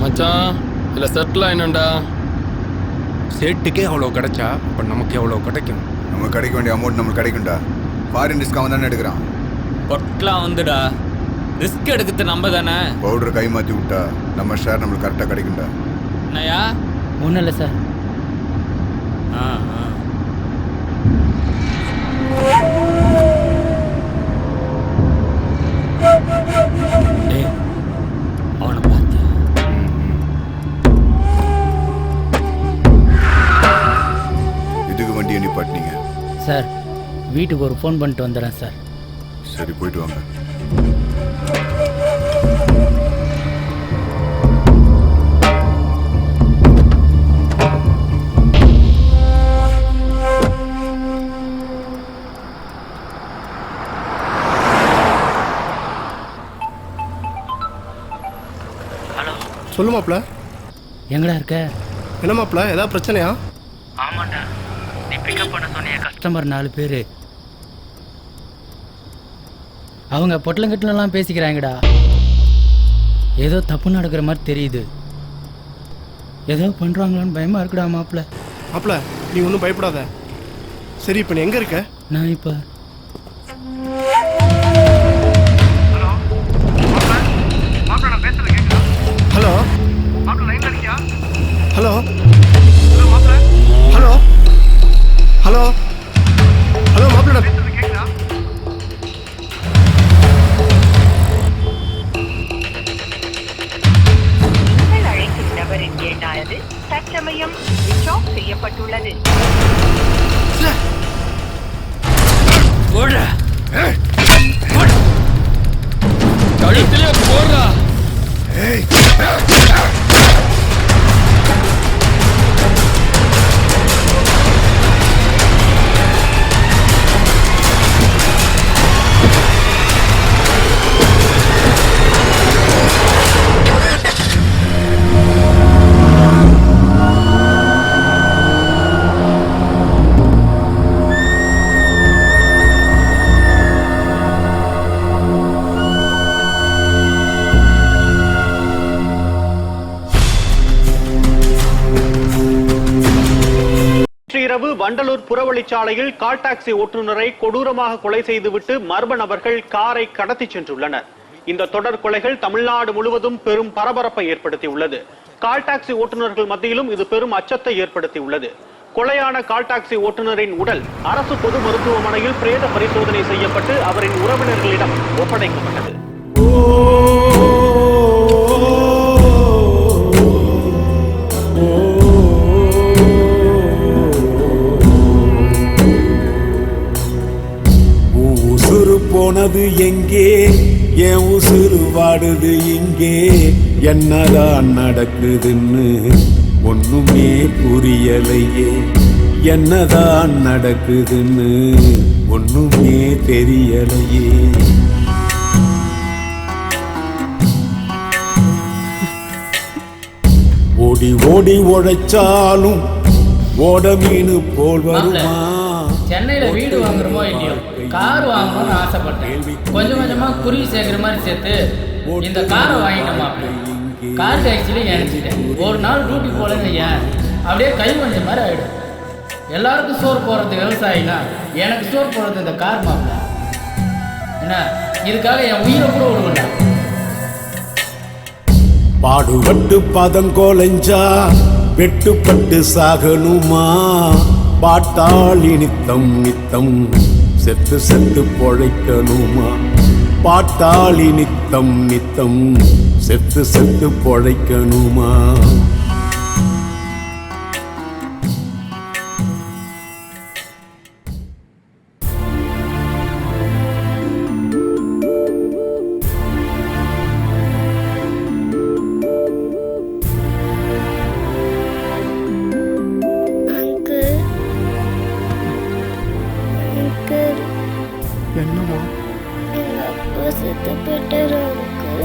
மச்சான் இல்லை செட்டில் ஆயினண்டா சேட்டுக்கே அவ்வளோ கிடைச்சா இப்போ நமக்கு எவ்வளோ கிடைக்கும்? நமக்கு கிடைக்க வேண்டிய அமௌண்ட் நம்மளுக்கு கிடைக்கும்டா. ஃபாரின் டிஸ்கவுண்ட் தானே எடுக்கிறான். பொட்டலாம் வந்துடா. ரிஸ்க் எடுக்கிறது நம்ம தானே. பவுடர் கை மாற்றி விட்டா நம்ம ஷேர் நம்மளுக்கு கரெக்டாக கிடைக்கும்டா. என்னையா ஒன்றும் இல்லை சார் ஆ ஆ. வீட்டுக்கு ஒரு ஃபோன் பண்ணிட்டு வந்துடுறேன் சார். சரி போயிட்டு வாங்க. சொல்லு மாப்ள எங்கடா இருக்க? என்ன மாப்ள ஏதாவது பிரச்சனையா? ஆமாண்டா. நீ பிக்கப் பண்ண சொன்னிய கஸ்டமர் நாலு பேர். அவங்க பொட்டலங்கட்டிலலாம் பேசிக்கிறாங்கடா. ஏதோ தப்பு நடக்கிற மாதிரி தெரியுது. ஏதோ பண்ணுறாங்களான்னு பயமாக இருக்குடா மாப்பிள்ள மாப்ள நீ ஒன்றும் பயப்படாத. சரி இப்போ நீ எங்கே இருக்க? நான் இப்போ ஹலோ ஹலோ? ஹலோ? தற்சமயம் switch off செய்யப்பட்டுள்ளது போடுறா. இரவு வண்டலூர் புறவழிச்சாலையில் கால் டாக்ஸி ஓட்டுநரை கொடூரமாக கொலை செய்துவிட்டு மர்ம நபர்கள் காரை கடத்திச் சென்றுள்ளனர். இந்த தொடர் கொலைகள் தமிழ்நாடு முழுவதும் பெரும் பரபரப்பை ஏற்படுத்தியுள்ளது. கால் டாக்ஸி ஓட்டுநர்கள் மத்தியிலும் இது பெரும் அச்சத்தை ஏற்படுத்தியுள்ளது. கொலையான கால் டாக்ஸி ஓட்டுநரின் உடல் அரசு பொது மருத்துவமனையில் பிரேத பரிசோதனை செய்யப்பட்டு அவரின் உறவினர்களிடம் ஒப்படைக்கப்பட்டது. என் உசுறு வாடுது இங்கே. என்னதான் நடக்குதுன்னு ஒண்ணுமே புரியலையே. என்னதான் நடக்குதுன்னு ஒண்ணுமே தெரியலையே. ஓடி ஓடி உழைச்சாலும் ஓட மீனு போல் வருமா? சென்னையில் வீடு வாங்குறோமோ இல்லையோ? கார் வாங்கணும்னு ஆசைப்பட்டேன். கொஞ்சம் கொஞ்சமாக குருவி சேர்க்குற மாதிரி சேர்த்து இந்த காரை வாங்கிட்டோமா கார் டாக்ஸிலையும் இணைச்சிட்டேன் ஒரு நாள் டியூட்டி போலன்னு ஏன்? அப்படியே கை வந்த மாதிரி ஆகிடும் எல்லாருக்கும் சோறு போடுறது விவசாயினா எனக்கு சோறு போடுறது இந்த கார் மாப்பிள்ள என்ன? இதுக்காக என் உயிரை கூட விடுவேன் பாடுபட்டு பதம் கோலைஞ்சா வெட்டுப்பட்டு சாகணுமா? பாட்டாளி நித்தம் நித்தம் செத்து செத்து பொழைக்கணுமா? பாட்டாளி நித்தம் நித்தம் செத்து செத்து பொழைக்கணுமா? எங்க அப்பா செத்து போயிட்டாரு அங்கிள்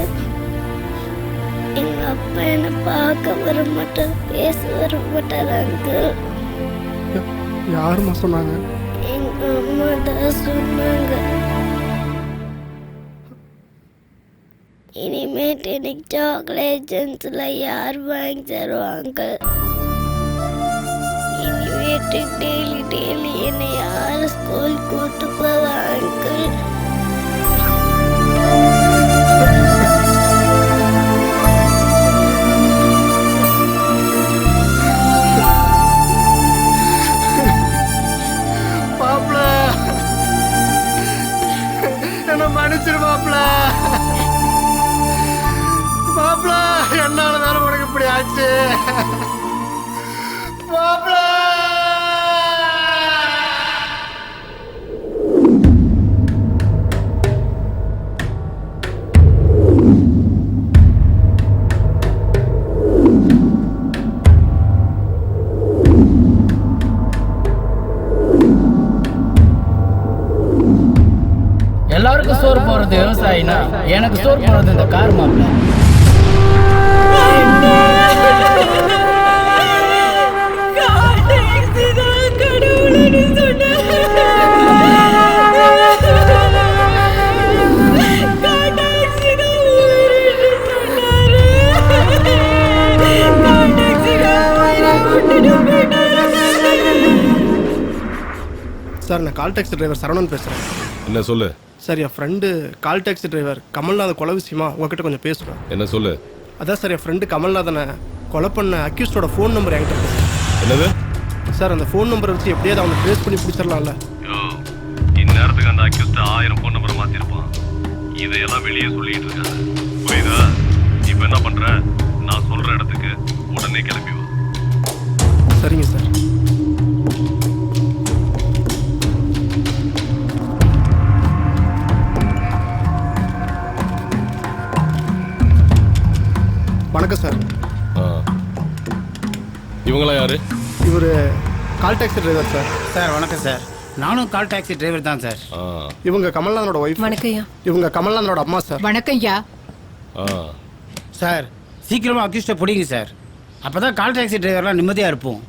எங்க அப்பா என்னை பார்க்க வர மாட்டார் பேச வர மாட்டார் அங்கிள் யாரும்மா சொன்னாங்க? எங்க அம்மா தான் சொன்னாங்க. இனிமேட்டு எனக்கு சாக்லேட் ஜென்ஸில் யார் வாங்கி தருவாங்க? இனிமேட்டு டெய்லி டெய்லி என்னை யார் ஸ்கூல் கூட்டு போவாங்க? மன்னிச்சிரு மாப்பிள மாப்பிள என்னால தானே உனக்கு இப்படி ஆச்சு? விவசாயினா எனக்கு சோறு போடுறது இந்த கார் மாப்பிள்ள சார் நான் கால் டாக்ஸி டிரைவர் சரவணன் பேசுகிறேன் என்ன சொல்லு? சார் என் ஃப்ரெண்டு கால் டாக்ஸி டிரைவர் கமல்நாத கொலை விஷயமா உங்ககிட்ட கொஞ்சம் பேசுகிறேன் என்ன சொல்லு? அதான் சார் என் ஃப்ரெண்டு கமல்நாதனை கொலை பண்ண அக்யூஸ்டோட ஃபோன் நம்பர் என்கிட்ட இருக்கு. என்னது? சார் அந்த ஃபோன் நம்பரை வச்சு எப்படியாவது அவனை ட்ரேஸ் பண்ணி பிடிச்சிடலாம்ல. இந்நேரத்துக்கு அந்த அக்யூஸ்ட் ஆயிரம் ஃபோன் நம்பரை மாத்திருப்பான். இதையெல்லாம் வெளியே சொல்லிட்டு இருக்காங்க புரியுதா? இப்ப என்ன பண்ற? நான் சொல்ற இடத்துக்கு உடனே கிளம்பி வா. சரிங்க சார். இவங்களாம் யாரு? இவர் call taxi driver sir sir வணக்கம் சார். நானும் கால் டாக்ஸி டிரைவர் தான் சார். ஆ. இவங்க கமல்நாதனோட ஒய்ஃப் வணக்கம்யா இவங்க கமல்நாதனோட அம்மா சார் வணக்கம்யா ஆ. சார் சீக்கிரமா அக்யூஸ்டை பிடிங்க சார். அப்பதான் கால் டாக்ஸி டிரைவர்லாம் நிம்மதியா இருப்போம்.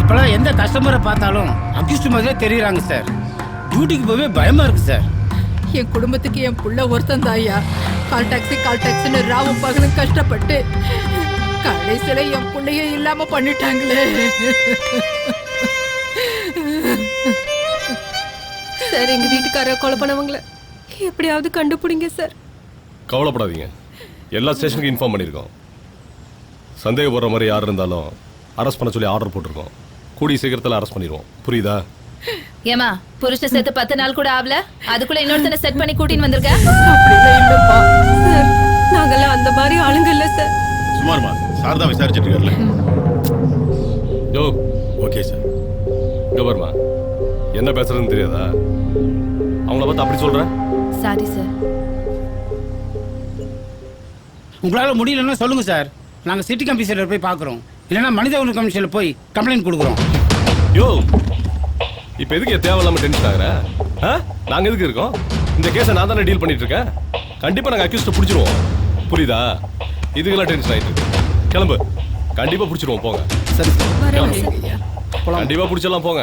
இப்பெல்லாம் எந்த கஸ்டமரை பார்த்தாலும் அக்யூஸ்ட் மாதிரியே தெரியுறாங்க சார். டியூட்டிக்கு போகவே பயமா இருக்கு சார். என் குடும்பத்துக்கு என் புள்ள ஒருத்தன் தாயா கால் டாக்ஸி கால் டாக்ஸின்னு ராவும் பகலும் கஷ்டப்பட்டு கடைசியில என் புள்ளைய இல்லாம பண்ணிட்டாங்களே. சார் எங்க வீட்டுக்கார கொலை பண்ணவங்கள எப்படியாவது கண்டுபிடிங்க சார். கவலைப்படாதீங்க. எல்லா ஸ்டேஷனுக்கும் இன்ஃபார்ம் பண்ணியிருக்கோம். சந்தேகப்படுற மாதிரி யார் இருந்தாலும் அரெஸ்ட் பண்ண சொல்லி ஆர்டர் போட்டிருக்கோம். கூடிய சீக்கிரத்தில் அரெஸ்ட் பண்ணிடுவோம். புரியுதா? ஏமா புருஷ செத்து பத்து நாள் கூட ஆகல. அதுக்குள்ள இன்னொருத்தனை செட் பண்ணி கூட்டின்னு வந்திருக்க? நாங்கெல்லாம் அந்த மாதிரி ஆளுங்க இல்ல சார். சுமார்மா சார் தான் விசாரிச்சுட்டு இருக்காருல்ல. யோ ஓகே சார். இங்க என்ன பேசுறதுன்னு தெரியாதா? அவங்கள பார்த்து அப்படி சொல்ற? Sorry sir. உங்களால முடியலன்னா சொல்லுங்க சார். நாங்க சிட்டி கமிஷனர் போய் பார்க்குறோம் இல்லைன்னா மனித உரிமை கமிஷனில் போய் கம்ப்ளைண்ட் கொடுக்குறோம். யோ இப்போ எதுக்கு தேவையில்லாம டென்ஷன் ஆகுற? ஆ? நாங்க எதுக்கு இருக்கோம்? இந்த கேஸை நான் தானே டீல் பண்ணிட்டு இருக்கேன். கண்டிப்பா நாங்க அக்யூஸ்ட பிடிச்சிருவோம். புரியுதா? இதுக்கெல்லாம் டென்ஷன் ஆயிட்டு. இருக்கு. கிளம்பு. கண்டிப்பா பிடிச்சிருவோம் போங்க. சரி. கண்டிப்பா பிடிச்சிடலாம் போங்க.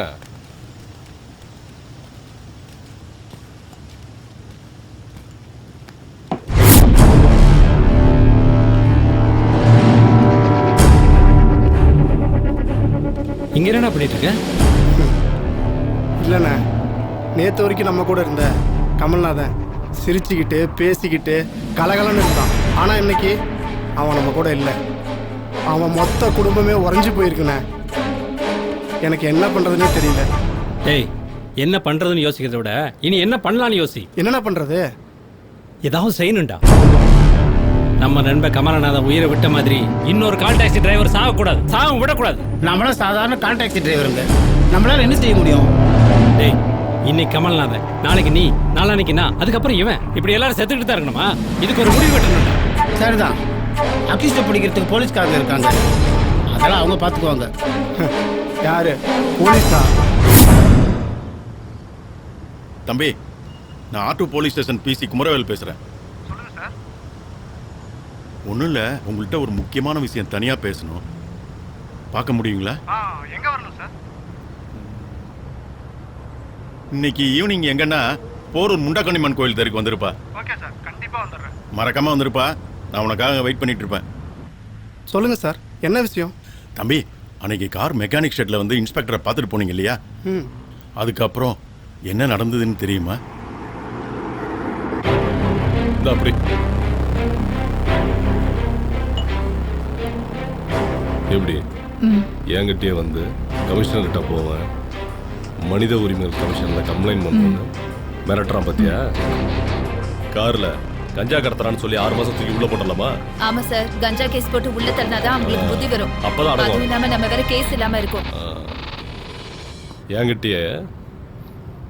இங்க என்ன பண்ணிட்டு இருக்க இல்லைண்ணே. நேற்று வரைக்கும் நம்ம கூட இருந்த கமல்நாதன் சிரிச்சுக்கிட்டு பேசிக்கிட்டு கலகலன்னு இருந்தான். ஆனால் இன்னைக்கு அவன் நம்ம கூட இல்லை. அவன் மொத்த குடும்பமே உறைஞ்சு போயிருக்குண்ணே. எனக்கு என்ன பண்ணுறதுனே தெரியல. டேய் என்ன பண்றதுன்னு யோசிக்கிறத விட இனி என்ன பண்ணலாம்னு யோசி. என்னண்ணா பண்ணுறது ஏதாவது செய்யணும்டா. நம்ம நண்பர் கமலநாதன் உயிரை விட்ட மாதிரி இன்னொரு கால் டாக்ஸி டிரைவர் சாகக்கூடாது. சாக விடக்கூடாது. நம்மளாம் சாதாரண கால் டாக்ஸி டிரைவருங்க நம்மளால என்ன செய்ய முடியும்? டேய் இன்னைக்கு கமல்நாதன் நாளைக்கு நீ நாளானைக்கு நான் அதுக்கப்புறம் இவன். இப்படி எல்லாரும் செத்துக்கிட்டு தான் இருக்கணுமா? இதுக்கு ஒரு முடிவு கட்டணும்டா. சரிதான். அக்யூஸ்டை பிடிக்கிறதுக்கு போலீஸ்காரங்க இருக்காங்க. அதெல்லாம் அவங்க பார்த்துக்குவாங்க. யாரு? போலீஸா? தம்பி நான் auto police station PC Kumaravel பேசுறேன். ஒன்றும் இல்லை உங்கள்கிட்ட ஒரு முக்கியமான விஷயம் தனியாக பேசணும். பார்க்க முடியுங்களா? எங்கே வரணும் சார்? இன்னைக்கு ஈவினிங் எங்கன்னா போரூர் முண்டக்கணிமன் கோயில் தெருக்கு வந்திருப்பா. ஓகே சார் கண்டிப்பாக வந்துடுறேன். மறக்காம வந்திருப்பா. நான் உனக்காக வெயிட் பண்ணிட்டு இருப்பேன் சொல்லுங்க சார் என்ன விஷயம்? தம்பி அன்னைக்கு கார் மெக்கானிக் ஷெட்ல வந்து இன்ஸ்பெக்டரை பார்த்துட்டு போனீங்க இல்லையா? ம். அதுக்கப்புறம் என்ன நடந்ததுன்னு தெரியுமா? இந்த அப்படி. எப்படி? என்கிட்டயே வந்து கமிஷனர்கிட்ட போவேன். மனித உரிமைகள் கமிஷன்ல கம்ப்ளைண்ட் பண்ணுவேன் மிரட்டுறான் பாத்தியா? கார்ல கஞ்சா கடத்துறான்னு சொல்லி ஆறு மாசம் தூக்கி உள்ள போட்டலாமா? ஆமா சார் கஞ்சா கேஸ் போட்டு உள்ள தள்ளினாதான் அவங்களுக்கு புத்தி வரும். அப்பதான். அதுவும் இல்லாம நம்ம வேற கேஸ் இல்லாம இருக்கும். என்கிட்டயே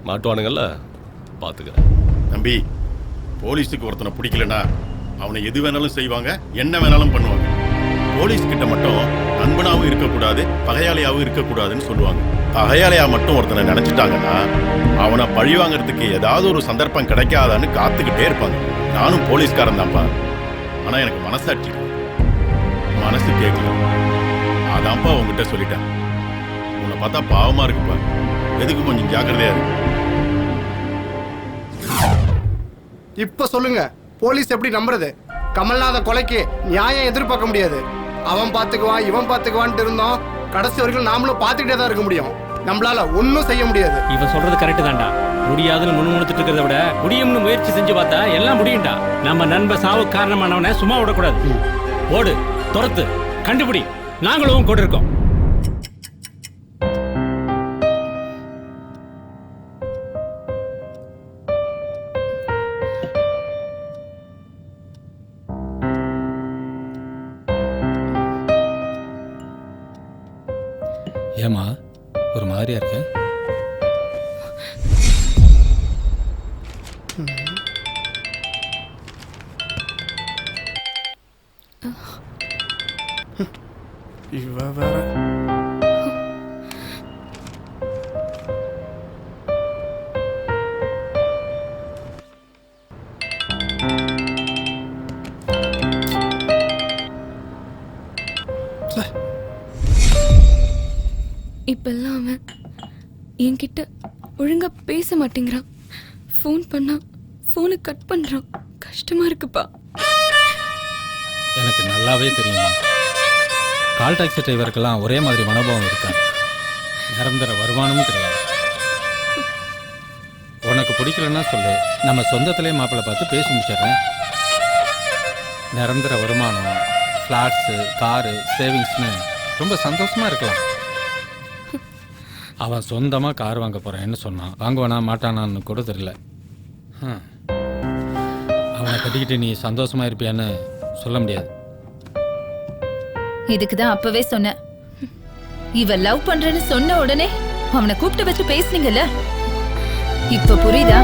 மாட்டுவானுங்கல்ல பாத்துக்கிறேன். தம்பி போலீஸுக்கு ஒருத்தனை பிடிக்கலனா அவனை எது வேணாலும் செய்வாங்க என்ன வேணாலும் பண்ணுவாங்க. போலீஸ் கிட்ட மட்டும் நண்பனாவும் இருக்கக்கூடாது பகையாளியாவும் இருக்கக்கூடாதுன்னு சொல்லுவாங்க. பகையாளியா மட்டும் ஒருத்தனை நினைச்சிட்டாங்கன்னா அவனை பழி வாங்குறதுக்கு ஏதாவது ஒரு சந்தர்ப்பம் கிடைக்காதான்னு காத்துக்கிட்டே இருப்பாங்க. நானும் போலீஸ்காரன் தான்ப்பா. ஆனா எனக்கு மனசாட்சி. மனசு கேட்கல அதான்ப்பா உங்ககிட்ட சொல்லிட்டேன். உன்னை பார்த்தா பாவமா இருக்குப்பா. எதுக்கு கொஞ்சம் ஜாக்கிரதையா இருக்கு இப்ப சொல்லுங்க. போலீஸ் எப்படி நம்புறது? கமல்நாத கொலைக்கு நியாயம் எதிர்பார்க்க முடியாது. அவன் பாத்துக்குவான் இவன் பாத்துக்குவான்ட்டு இருந்தோம். கடைசி வரைக்கும் நாமளும் பார்த்துக்கிட்டே தான் இருக்க முடியும். நம்மளால ஒன்றும் செய்ய முடியாது. இவன் சொல்றது கரெக்ட் தான்டா. முடியாதுன்னு முணுமுணுத்துட்டு இருக்கிறத விட முடியும்னு முயற்சி செஞ்சு பார்த்தா எல்லாம் முடியும்டா. நம்ம நண்ப சாவு காரணமானவனை சும்மா விடக்கூடாது. ஓடு துரத்து கண்டுபிடி. நாங்களும் கூட இருக்கோம் இவ வேற இப்பெல்லாம் அவன் என்கிட்ட ஒழுங்கா பேச மாட்டேங்கிறான் ஃபோன் பண்ணா ஃபோனை கட் பண்றான் கஷ்டமா இருக்குப்பா எனக்கு நல்லாவே தெரியுமா? கால் டாக்ஸி டிரைவருக்கெல்லாம் ஒரே மாதிரி மனோபாவம் இருக்காது நிரந்தர வருமானமும் கிடையாது. உனக்கு பிடிக்கலன்னா சொல்லு. நம்ம சொந்தத்திலே மாப்பிள்ளை பார்த்து பேசி முடிச்சிடுறேன். நிரந்தர வருமானம் ஃப்ளாட்ஸு காரு சேவிங்ஸ்னு ரொம்ப சந்தோஷமாக இருக்கலாம். அவன் சொந்தமாக கார் வாங்க போகிறேன்னு சொன்னான். வாங்குவானா மாட்டானான்னு கூட தெரியல. அவனை கட்டிக்கிட்டு நீ சந்தோஷமாக இருப்பியான்னு சொல்ல முடியாது. இதுக்கு தான் அப்பவே சொன்னேன் இவ லவ் பண்றேன்னு சொன்ன உடனே அவனை கூப்பிட்டு வச்சு பேசுனீங்கல்ல? இப்ப புரியுதா?